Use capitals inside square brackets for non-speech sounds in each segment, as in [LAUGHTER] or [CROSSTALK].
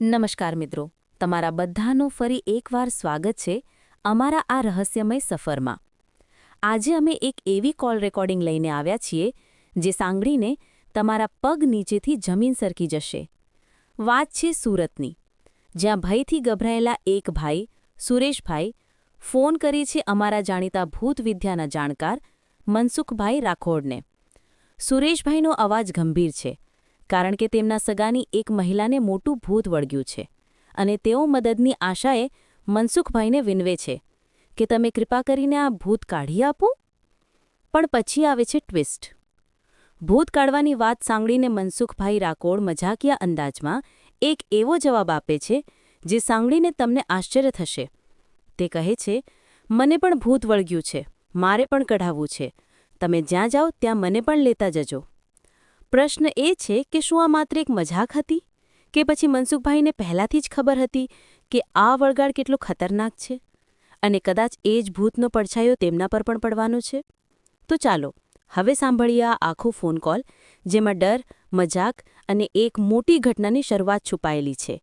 નમસ્કાર મિત્રો. તમારા બધાનું ફરી એકવાર સ્વાગત છે અમારા આ રહસ્યમય સફરમાં. આજે અમે એક એવી કોલ રેકોર્ડિંગ લઈને આવ્યા છીએ જે સાંગળીને તમારા પગ નીચેથી જમીન સરકી જશે. વાત છે સુરતની. જ્યાં ભયથી ગભરાયેલા એક ભાઈ, સુરેશભાઈ, ફોન કરે છે અમારા જાણીતા ભૂતવિદ્યાના જાણકાર મનસુખભાઈ રાખોડને સુરેશભાઈનો અવાજ ગંભીર છે. કારણ કે તેમના સગાની એક મહિલાને મોટું ભૂત વળગ્યું છે અને તેઓ મદદની આશાએ મનસુખભાઈને વિનવે છે કે તમે કૃપા કરીને આ ભૂત કાઢી આપો. પણ પછી આવે છે ટ્વિસ્ટ. ભૂત કાઢવાની વાત સાંગળીને મનસુખભાઈ રાકોડ મજાકિયા અંદાજમાં એક એવો જવાબ આપે છે જે સાંભળીને તમને આશ્ચર્ય થશે. તે કહે છે, મને પણ ભૂત વળગ્યું છે. મારે પણ કઢાવવું છે. તમે જ્યાં જાઓ ત્યાં મને પણ લેતા જજો. પ્રશ્ન એ છે કે શું આ માત્ર એક મજાક હતી? કે પછી મનસુખભાઈને પહેલાંથી જ ખબર હતી કે આ વળગાડ કેટલો ખતરનાક છે? અને કદાચ એ જ ભૂતનો પડછાયો તેમના પર પણ પડવાનો છે? તો ચાલો, હવે સાંભળીએ આ આખો ફોન કોલ, જેમાં ડર, મજાક અને એક મોટી ઘટનાની શરૂઆત છુપાયેલી છે.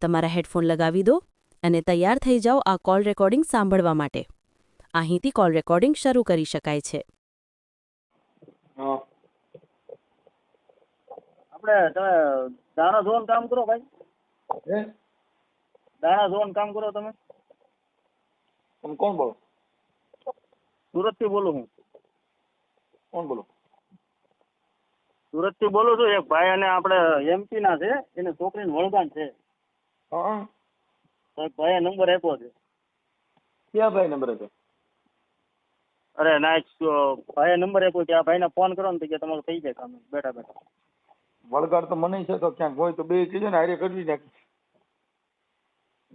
તમારા હેડફોન લગાવી દો અને તૈયાર થઈ જાઓ આ કોલ રેકોર્ડિંગ સાંભળવા માટે. અહીંથી કોલ રેકોર્ડિંગ શરૂ કરી શકાય છે. આપણે તમે દાણા ધોવાનું કામ કરો ભાઈ. દાણા ધોવાનું કામ કરો તમે. તમે કોણ બોલો? સુરતથી બોલું હું. કોણ બોલો? સુરતથી બોલું છું એક ભાઈ અને આપણે એમપી ના છે એને છોકરીને વળગાણ છે. ભાઈ નંબર આપ્યો છે. ક્યાં ભાઈ નંબર આપ્યો? અરે ના ભાઈએ નંબર આપ્યો કે આ ભાઈને ફોન કરો ને તો કે તમારું થઈ જાય કામ. બેઠા બેઠા. વળગાડ તો મને છે તો ક્યાંક હોય તો બે કીધું ને હારે કરવી નાખી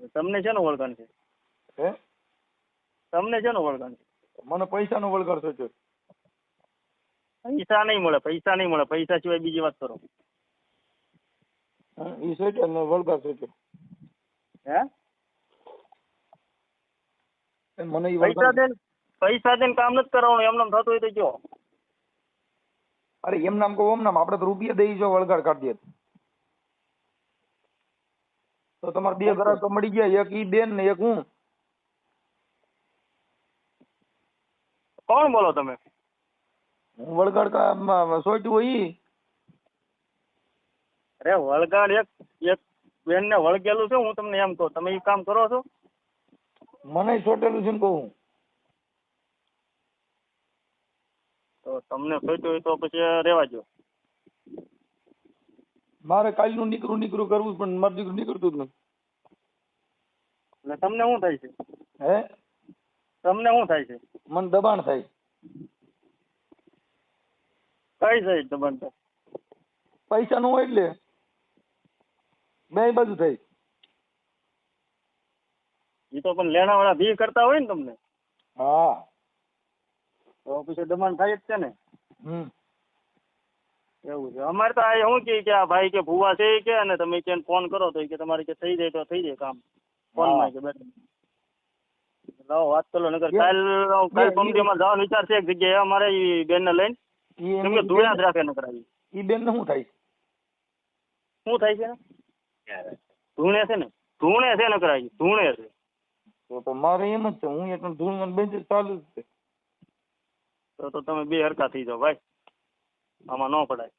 તમને છે ને વળગાણ છે? હે? તમને છે ને વળગાણ છે? મને પૈસાનો વળગાડ સોચ્યો પૈસા નહીં મળે પૈસા નહીં મળે પૈસા સિવાય બીજી વાત કરો. ઈ સોચ્યો ને વળગાડ સોચ્યો હે? મને પૈસા વળગાડ પૈસા દઈને કામ નથી કરાવવાનું એમને એમ થતું હોય તો જો અરે એમ નામ કહું એમ નામ. આપણે તો રૂપિયા દઈ જો વળગાડ કાઢીએ તો. તમારે બે ગ્રાહક તો મળી ગયા એક ઈ બેન ને એક હું. કોણ બોલો તમે? હું વળગાડ કા- સોચ્યું હોય ઈ. અરે વળગાડ એક એક બેન ને વળગેલું છે હું તમને એમ કહું. તમે એ કામ કરો છો? મને સોટેલું છે ને કહું. તો તમને ફેટ્યું હોય તો પછી રહેવા દો મારે કાલનું નીકળું નીકળું કરવું પણ મારું દીકરું નીકળતું જ નથી. એટલે તમને શું થાય છે? હે? તમને શું થાય છે? મને દબાણ થાય. કઈ સાઈડ દબાણ થાય? પૈસા નું હોય એટલે. બે બાજુ થાય. એ તો પણ લેણા વાળા ભી કરતા હોય ને તમને? હા. તો પછી દમણ થાય જ છે ને. હમ. એવું છે. અમારે તો આ શું કહે કે આ ભાઈ કે ભૂવા છે કે અને તમે કે ફોન કરો તો કે તમારે કે થઈ જાય તો થઈ જાય કામ. ફોનમાં કે બેઠા. લાવો વાત કરો નગર કાલ કાલ પમદીમાં જવાનો વિચાર છે એક જગ્યાએ. અમારે એ બેનને લઈને. કેમ કે એની જ રાખે નકર આવી. એ બેન ને શું થાય? શું થાય છે? ને ધૂણે છે ને? ધૂણે છે નકર આવી. ધૂણે છે. તો તો મારે એમ જ છે. હું એટલે ધૂણ બેન ચાલુ જ છે. તો તો તમે બે હરકા થઈ જાઓ ભાઈ. આમાં ન પડાય.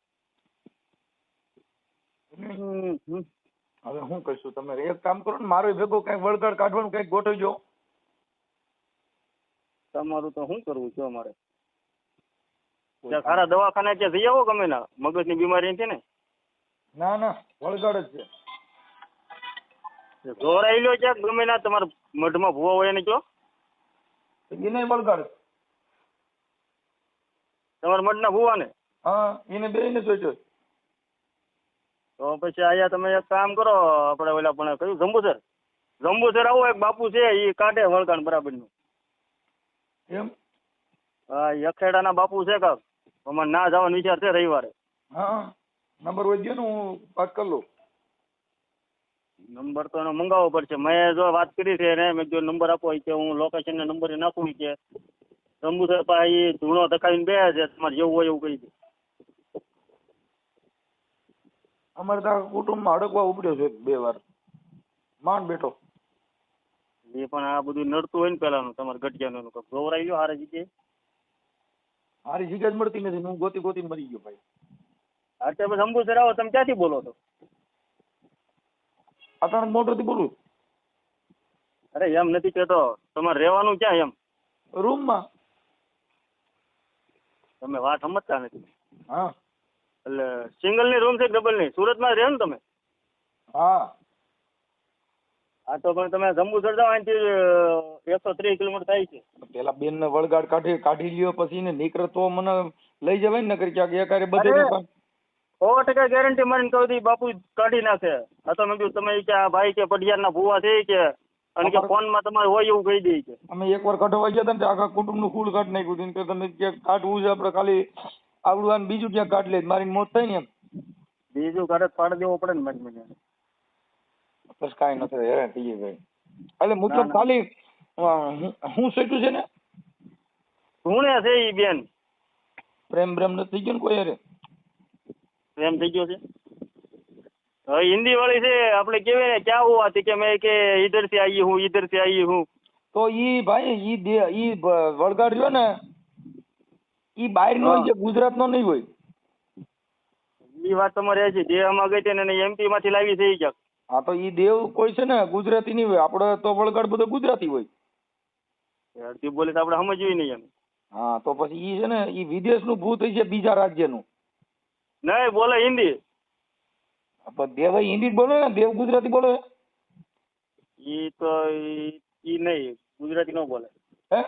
હવે શું કરશું? તમે એક કામ કરો ને મારો ભેગો કઈ વળગાડ કાઢવાનું કંઈક ગોઠવજો. તમારું તો શું કરવું છે અમારે? ત્યાં સારા દવાખાને ત્યાં જઈ આવો ગમે ના. મગજની બીમારી છે ને? ના ના વળગાડ જ છે. જોરાઈ લો ક્યાંક ગમે ના તમારા મઢમાં ભૂવા હોય એને કયો? એને વળગાડ. તમારા મઢના ભૂવાને? હા એને બે ને સોચ્યો તો પછી આયા તમે એક કામ કરો આપણે ઓલા પણ કયું જંબુસર? જંબુસર આવો એક બાપુ છે એ કાઢે વળગાણ બરાબરનું. એમ? હા ઈ અખેડાના બાપુ છે કાક. અમારે ના જવાનો વિચાર છે રવિવારે. હા નંબર વધ્યો ને હું વાત કરી લઉં. નંબર તો એનો મંગાવવો પડશે. મેં જો વાત કરી છે એને મેં જો નંબર આપો કે હું લોકેશન ને નંબર નાખું કે. જંબુસર પાસે ધૂણો ધકાવીને બે છે તમારે જેવું હોય એવું કહી દે. અમારે ત્યાં કુટુંબમાં અડકવા ઉપડ્યો છે બે વાર. માંડ બેઠો. એ પણ આ બધું નડતું હોય ને પેલાનું તમારે ગઢિયાનું કંઈક. ગૌરાઈ ગયો હારે જગ્યાએ. હારી જગ્યા જ મળતી નથી હું ગોતી ગોતી મરી ગયો ભાઈ. અત્યારે પછી અંબુસર આવો તમે ક્યાંથી બોલો છો? અચાનક મોટરથી બોલું. અરે એમ નથી કહેતો તમારે રહેવાનું ક્યાં એમ? રૂમમાં. તમે વાત સમજતા નથી. હા. એટલે સિંગલની રૂમ છે ડબલની? સુરતમાં રહે ને તમે? હા. હા તો પણ તમે જંબુસર જાઓ અહીંથી એકસો ત્રીસ કિલોમીટર થાય છે. પેલા બેન ને વળગાડ કાઢી કાઢી લ્યો પછી ને નીકળે તો મને લઈ જવાય ને નકર ક્યાંક એકારે બધે સો ટકા ગેરંટી મારીને કહું બાપુ કાઢી નાખે. આ તો મેં કીધું તમે કે આ ભાઈ કે પડિયારના ભૂવા છે કે અને કે ફોન ફોનમાં તમારે હોય એવું કહી દે કે. અમે એકવાર કઢવા ગયા હતા ને આખા કુટુંબનું કુલ કાઢ નાખ્યું કે તમે ક્યાંક કાઢવું છે આપણે ખાલી આવડું આને બીજું ક્યાંક કાઢી લે મારી મોત થઈ ને એમ. બીજું કાઢે પાડી દેવો પડે ને મારી મને બસ કાંઈ નથી હેરાન થઈ ગઈ ભાઈ. એટલે મતલબ ખાલી હું- સેટું છે ને? ધૂણે છે ઈ બેન. પ્રેમ પ્રેમ નથી થઈ ગયો ને કોઈ અરે પ્રેમ થઈ ગયો છે? હિન્દી વાળી છે આપણે કેવી ને ક્યાં હુઆ થી કે મેં કે ઈધરથી આઈ હું ઈધરથી આઈ હું? તો ઈ ભાઈ ઈ દે ઈ વળગાડ રહ્યો ને ઈ બહાર નો જે ગુજરાત નો નહીં હોય? ઈ વાત તમારે છે જે અમા ગઈ ને એમપી માંથી લાવી છે ઈ ક્યાંક. હા તો ઈ દેવ કોઈ છે ને ગુજરાતી નહીં હોય. આપડે તો વળગાડ બધો ગુજરાતી હોય. અડધી બોલે તો આપણે સમજવી નહીં એમ. હા તો પછી ઈ છે ને ઈ વિદેશનું ભૂત છે બીજા રાજ્યનું. નહીં બોલે હિન્દી. પણ દેવ હિન્દી જ બોલે ને દેવ ગુજરાતી બોલે? ઈ તો ઈ ઈ નહીં ગુજરાતી નો બોલે. હે?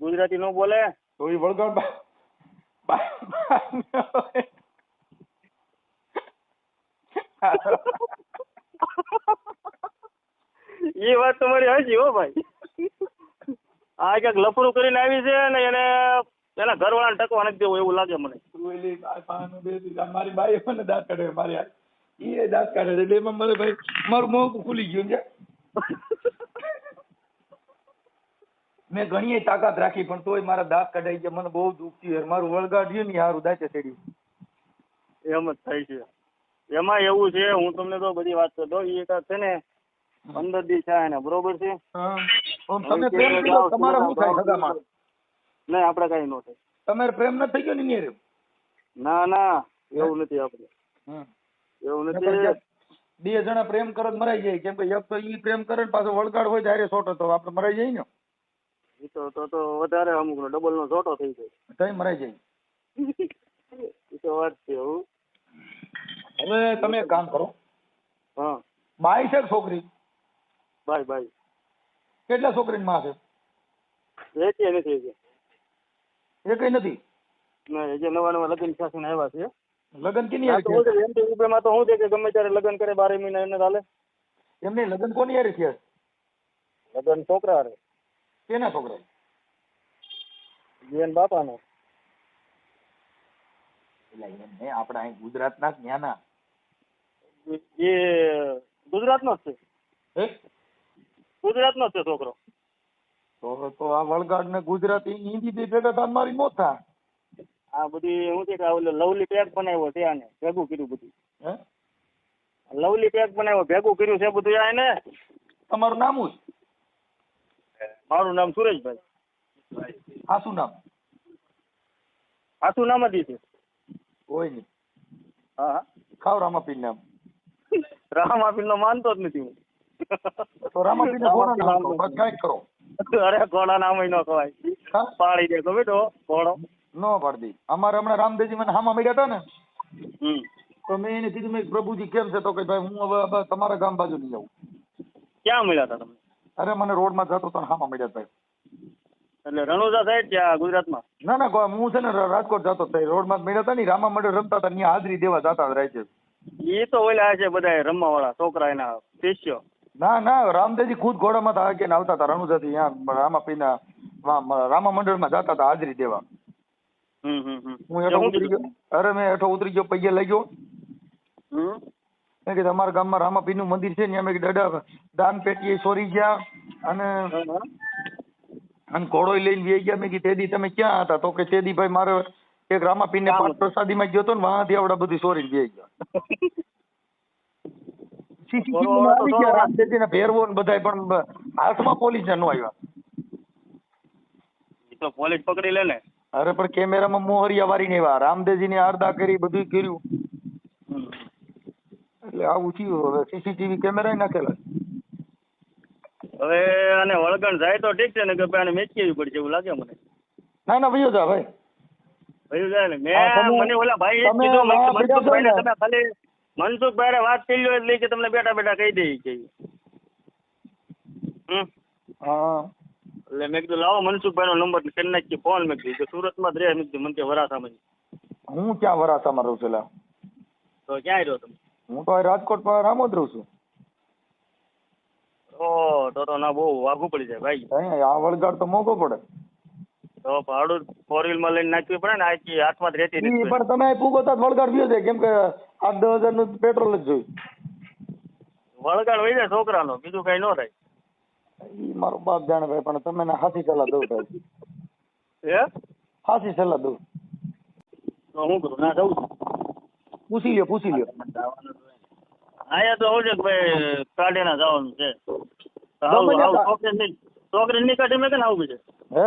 ગુજરાતી નો બોલે. તો ઈ વળગાડ એ વાત તમારી હાચી હો ભાઈ. આ ક્યાંક લફડું કરીને આવી છે ને એને એના ઘર ટકવા નથી દેવું એવું લાગે મને. ઓલી આ બેસી મારી બાઈ મને દાંત કાઢે મારી ઈ દાંત કાઢે એટલે એમાં મને ભાઈ મારું મોં ખુલી ગયું છે મેં ઘણી તાકાત રાખી પણ તોય મારા દાંત કઢાઈ ગયા મને બહુ દુઃખ થયું મારું વળગાડ્યું ને હારું દાંતે ચડ્યું. એમ જ થાય છે. એમાં એવું છે હું તમને તો બધી વાત કરતો ઈ એક છે ને પંદર દિવસ થયા ને બરોબર છે? તમે તમારા હું થાય સગામાં? નહીં આપણે કઈ ન થાય. તમારે પ્રેમ નથી થઈ ગયો ને એની ના ના એવું નથી આપણે. એવું નથી. બે જણા પ્રેમ કરે મરાઈ જાય. કેમ કે એક તો ઈ પ્રેમ કરે ને પાછો વળગાડ હોય ત્યારે સોટો તો આપણે મરાઈ જાય ને? એ તો તો તો વધારે અમુક નો ડબલ નો છોટો થઈ જાય. તઈ મરાઈ જાય. એ તો વાત છે હું. હવે તમે એક કામ કરો. હા. બાઈ છે છોકરી? બાય બાય કેટલા છોકરીની માં છે? વેચી નથી. એ કઈ નથી. ના હજી નવા નવા લગ્ન શાસન આવ્યા છે. લગ્ન કેની આ હારે તો થયા? ઓલું એમટી રૂપિયામાં તો શું છે કે ગમે ત્યારે લગ્ન કરે બારે મહિના એને ચાલે. એમને લગ્ન કોની હારે થયા? લગ્ન છોકરા હારે. કેના છોકરા? જીવન બાપાનો. એટલે એમ નહીં આપણે અહીં ગુજરાતના જ ન્યાના. એ ગુજરાતનો જ છે. હે? ગુજરાતનો જ છે છોકરો. તો તો આ વળગાડ ને ગુજરાતી હિન્દી બે ભેગા થાય મારી મોત થાય. આ બધી શું છે કે આ ઓલો લવલી પેક બનાવ્યો છે આને ભેગું કર્યું બધું. હે? લવલી પેક બનાવ્યો ભેગું કર્યું છે બધું આ એને? તમારું નામ શું મારું નામ સુરેશભાઈ. હા શું નામ? આસુ નામ જ છે. કોઈ નહીં હા ખાવ રામાપીર નામ. રામાપીર નો માનતો જ નથી હું. તો રામાપીર ને કોના નામ કહો? કરો. અરે ઘોડા ના મહિનો ખવાય પાડી દે તો બેટો ઘોડો નો પાડી અમારે હમણાં રામદેવજી મને હામાં મળ્યા હતા ને તો મેં એને કીધું મેં પ્રભુજી કેમ છે? તો કે ભાઈ હું હવે તમારા ગામ બાજુ નહીં જાઉં. ક્યાં મળ્યા હતા તમે? અરે મને રોડમાં જતો તને હામાં મળ્યા હતા. ભાઈ એટલે રણુજા સાઈડ ત્યાં ગુજરાતમાં? ના ના હું છે ને રાજકોટ જતો થઈ રોડમાં મળ્યા હતા ને રામા મંડળ રમતા હતા ત્યાં હાજરી દેવા જતા રહે છે. એ તો ઓલા છે બધા રમવા વાળા છોકરા એના શિષ્યો. ના ના રામદેવજી ખુદ ઘોડામાં હતા કે આવતા હતા રણુજાથી ત્યાં રામાપીના વા- રામા મંડળમાં જતા હતા હાજરી દેવા. હું એઠો હેઠો ઉતરી ગયો. અરે મેં હેઠો ઉતરી ગયો પૈયે લઈ ગયો. મેં કીધું અમારા ગામમાં રામાપીનું મંદિર છે ને અમે દાદા દાન પેટીએ સોરી ગયા અને. અને ઘોડો લઈને વે ગયા. મેં કીધું તેદી તમે ક્યાં હતા? તો કે તેદી ભાઈ મારે એક રામાપીને પ્રસાદીમાં ગયો તો ને વાંથી આવડા બધી સોરી બે ગયા. [LAUGHS] સીસીટીવી ને ભેરવો ને બધાય પણ હાથમાં પોલીસ નો આવ્યા. ઈ તો પોલીસ પકડી લે ને. અરે પણ કેમેરામાં મોહરિયા વારી ને આવ્યા. રામદેવજી ની આરદા કરી બધું કર્યું. એટલે આવું થયું હવે. સીસીટીવી કેમેરા નાખેલા હવે આને વળગણ જાય તો ઠીક છે ને કે ભાઈ આને મેચકેવી પડશે એવું લાગે મને. ના ના જા ભાઈ. ભયું જાય ને. મેં મને ઓલા ભાઈ કીધું? તમે ખાલી મનસુખભાઈ વાત કરી લો એટલે કે તમને બેઠા બેઠા કહી દે કે હમ? હા. એટલે મેં કીધું લાવો મનસુખભાઈ નો નંબર કરી નાખી ફોન મેં કીધું. કે સુરતમાં જ રહે મેં કીધું મને કે વરાસામાં જ. હું ક્યાં વરાસામાં રહું છું લા? તો ક્યાં રહ્યો તમે? હું તો અહીં રાજકોટમાં રામોદ રહું છું. ઓ તો તો ના બહુ વાઘું પડી જાય ભાઈ. અહીંયા આ વળગાડ તો મોંઘો પડે. તો ભાડું ફોર વ્હીલમાં લઈને નાખવી પડે ને આખી હાથમાં જ રહેતી ઈ નથી. પણ તમે અહીં પૂગો તો જ વળગાડ વ્યો જાય કેમ કે આઠ દસ હજારનું પેટ્રોલ જ જોયું. વળગાડ વહી જાય છોકરાનો બીજું કઈ ન થાય. ઈ મારો બાપ જાણે ભાઈ પણ તમે ને હાથી સલાહ દઉં ભાઈ હે? હાથી સલાહ દઉં. તો હું કરું? ના જવું? પૂછી લ્યો પૂછી લ્યો. અહીંયા તો આવું છે કે ભાઈ કાઢીને જવાનું છે. આવું આવું છોકરી છોકરી ની કાઢી મેં કે ને આવું છે હે?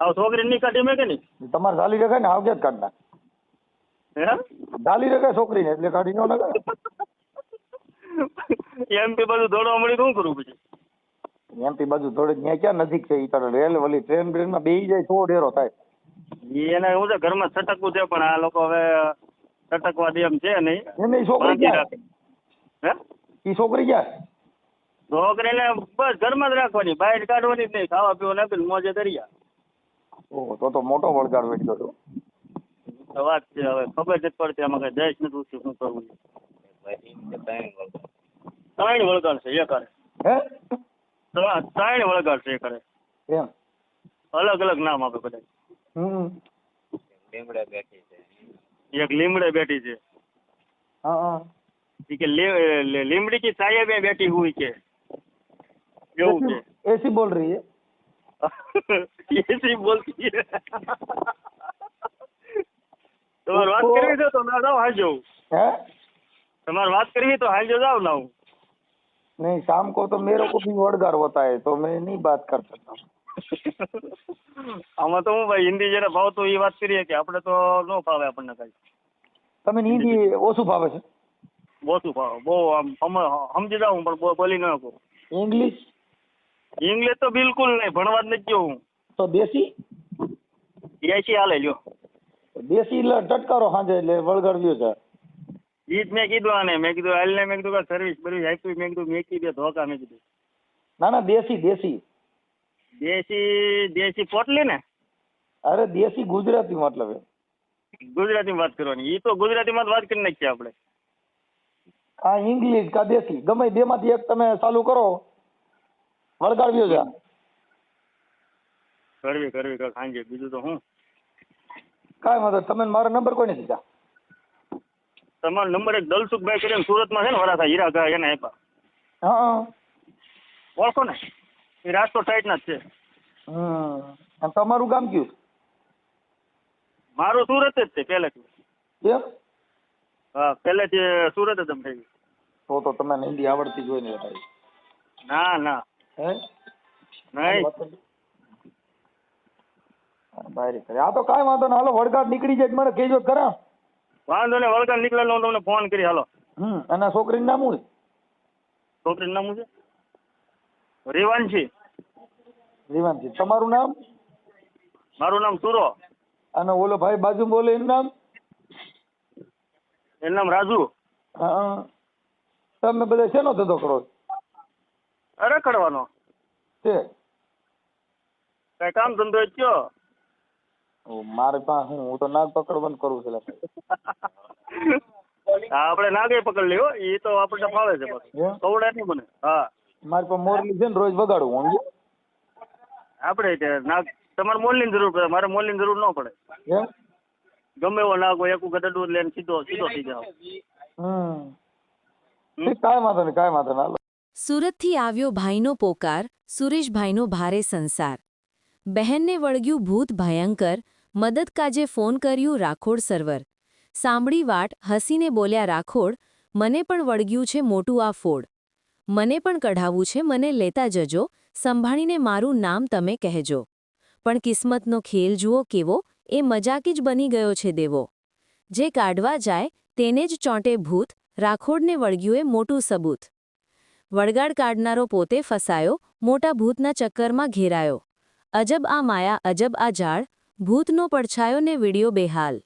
આવું છોકરી ની કાઢી મેં કે નહીં તમારે ચાલી જગ્યા ને આવજે જ કાઢ નાખ? હે? ઝાલી રખાય છોકરીને એટલે કાઢી નો નખાય એમપી બાજુ દોડવા મળી શું કરું પછી? એમપી બાજુ થોડીક ત્યાં ક્યાં નજીક છે ઈ તારે? રેલ વલી ટ્રેન બ્રેનમાં બેસી જાય થોડો ડેરો થાય. એને શું છે ઘરમાં છટકવું છે પણ આ લોકો હવે છટકવા દે એમ છે નહીં. એને ઈ છોકરી ક્યાં? હે? ઈ છોકરી ક્યાં? છોકરીને બસ ઘરમાં જ રાખવાની બહાર કાઢવાની જ નહીં ખાવા પીવા નાખીને મોજે દરિયા. ઓહો તો તો મોટો વળગાડ વેઠ્યો હતો તો વાત છે હવે ખબર જ પડતી આમાં કઈ જઈશ નથી પૂછ્યું શું કરવું ત્રણ વળગાડ છે એક હારે. હે ત્રણ ત્રણ વળગાડ છે એક હારે. એમ અલગ અલગ નામ આપે બધા હમ એક લીમડે બેઠી છે હા હા ઈ કે લી- લી- લીમડી की साये में बैठी हुई के એવું છે એસી બોલ રહી है એસી બોલતી है તમારે વાત કરવી છે તો ના જાઓ હાલ જવું है તમારે વાત કરવી તો હાલ જાઓ ના હું नहीं शाम को तो मेरे को भी वड़गार होता है तो मैं नहीं बात कर सकता આમાં તો હું ભાઈ હિન્દી જેને ભાવતું એ વાત કરીએ કે આપણે તો ન ફાવે આપણને કઈ તમે હિન્દી ઓછું ફાવે છે ઓછું ફાવે બહુ આમ સમ- સમજી જાઉં પણ બહુ બોલી ન શકું ઇંગ્લિશ ઇંગ્લિશ તો બિલકુલ નહીં ભણવા જ નથી ગયો હું તો દેશી એસી હાલે લ્યો દેશી એટલે ટટકારો સાંજે એટલે વળગાડ્યો છે. ઈ જ મેં કીધું આને મેં કીધું હાલને મેં કીધું કે સર્વિસ બર્વિસ આપી મેં કીધું મેકી દે ધોકા મેં કીધું. ના ના દેશી દેશી દેશી દેશી પોટલી ને? અરે દેશી ગુજરાતી મતલબ એમ. ગુજરાતીમાં વાત કરવાની. ઈ તો ગુજરાતીમાં જ વાત કરી નાખીએ આપણે. આ ઇંગ્લિશ કા દેશી ગમે બે માંથી એક તમે ચાલુ કરો. વળગાડ્યો છે. કરવી કરવી કર સાંજે બીજું તો હું? કાંઈ વાંધો તમે મારો નંબર કોઈને દીધા? તમારો નંબર એક દલસુખભાઈ કરીને સુરતમાં છે ને વરાસા હીરા એને આપ્યા. હા. ઓળખો ને? એ રાજકોટ સાઈડના જ છે. હમ. અને તમારું ગામ કયું મારું સુરત જ છે પહેલેથી એમ હા પહેલેથી સુરત જ એમ થઈ તો તો તમને હિન્દી આવડતી જ હોય ને ભાઈ ના ના. હે? નહીં. બારી કરી આ તો કાંઈ વાંધો નહીં. હાલો વળગાડ નીકળી જાય તો મને કહેજો તો ખરા વાંધો ને વળગા નીકળેલો હું તમને ફોન કરી હાલો. હમ અને છોકરીનું નામ શું છોકરીનું નામ શું છે? રેવાંશી રીવાનજી. તમારું નામ? મારું નામ સુરો. અને ઓલો ભાઈ બાજુ બોલે એનું નામ? એનું નામ રાજુ. હા. તમે બધા શેનો ધંધો કરો? અરે કરવાનો છે કઈ કામ ધંધો જ કયો? મારે પાસે હું તો નાગ પકડવાનું કરું છું આપણે નાગે પકડ લ્યો એ તો આપણને ફાવે છે કવડે નહીં મને હા. મારી પાસે મોરલી છે ને રોજ વગાડું હું સમજ્યો? આપણે નાગ તમારે મોલની જરૂર પડે મારે મોલની જરૂર ન પડે. ગમે એવો નાગ હોય એકું ગદડું લઈને સીધો સીધો થઈ જાવ હમ. કાંઈ વાંધો નહીં કાંઈ વાંધો નહીં સુરતથી આવ્યો ભાઈનો પોકાર સુરેશભાઈનો ભારે સંસાર. બહેનને વળગ્યું ભૂત ભયંકર મદદ કાજે ફોન કર્યું રાખોડ સર્વર. સાંભળી વાટ, હસીને બોલ્યા, રાખોડ, મને પણ વળગ્યું છે મોટું આ ફોડ. મને પણ કઢાવવું છે, મને લેતા જજો, સંભાળીને મારું નામ તમે કહેજો. પણ કિસ્મતનો ખેલ જુઓ કેવો, એ મજાકી જ બની ગયો છે દેવો. જે કાઢવા જાય, તેને જ ચોંટે ભૂત, રાખોડને વળગ્યું એ મોટું સબૂત. વળગાડ કાઢનારો પોતે ફસાયો, મોટા ભૂતના ચક્કરમાં ઘેરાયો. અજબ આ માયા, અજબ આ જાળ ભૂતનો પડછાયો ને વિડિયો બેહાલ.